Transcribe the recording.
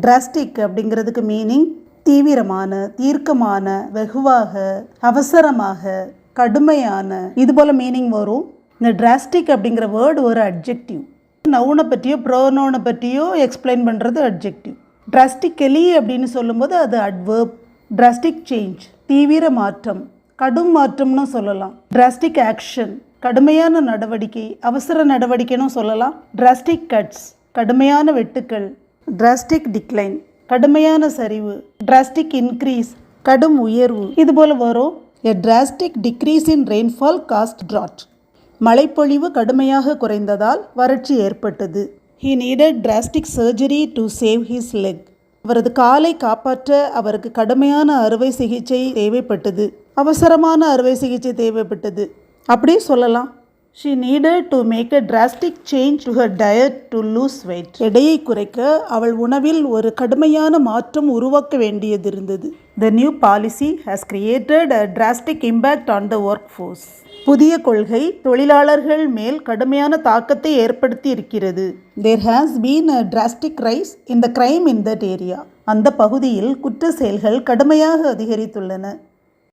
Drastic அப்படிங்கிறதுக்கு meaning தீவிரமான தீர்க்கமான வெகுவாக அவசரமாக கடுமையான இது போல் மீனிங் வரும். இந்த டிராஸ்டிக் அப்படிங்கிற வேர்டு ஒரு அட்ஜெக்டிவ் நவுனை பற்றியோ ப்ரோனோனை பற்றியோ எக்ஸ்பிளைன் பண்ணுறது அட்ஜெக்டிவ் டிராஸ்டிக்கலி அப்படின்னு சொல்லும்போது அது அட்வர்ப் டிராஸ்டிக் சேஞ்ச் தீவிர மாற்றம் கடும் மாற்றம்னு சொல்லலாம். டிராஸ்டிக் ஆக்ஷன் கடுமையான நடவடிக்கை அவசர நடவடிக்கைன்னு சொல்லலாம். டிராஸ்டிக் கட்ஸ் கடுமையான வெட்டுக்கள் டிராஸ்டிக் டிக்ளைன் கடுமையான சரிவு டிராஸ்டிக் இன்க்ரீஸ் கடும் உயர்வு. இது போல் வரும். A drastic decrease in rainfall caused drought மழைப்பொழிவு கடுமையாக குறைந்ததால் வறட்சி ஏற்பட்டது. He needed drastic surgery to save his leg அவரது காலை காப்பாற்ற அவருக்கு கடுமையான அறுவை சிகிச்சை தேவைப்பட்டது. அவசரமான அறுவை சிகிச்சை தேவைப்பட்டது. அப்படியே சொல்லலாம். She needed to make a drastic change to her diet to lose weight எடையை குறைக்க அவள் உணவில் ஒரு கடுமையான மாற்றம் உருவாக்க வேண்டியது இருந்தது the new policy has created a drastic impact on the workforce புதிய கொள்கை தொழிலாளர்கள் மேல் கடுமையான தாக்கத்தை ஏற்படுத்தி இருக்கிறது. There has been a drastic rise in the crime in that area அந்த பகுதியில் குற்ற செயல்கள் கடுமையாக அதிகரித்துள்ளன.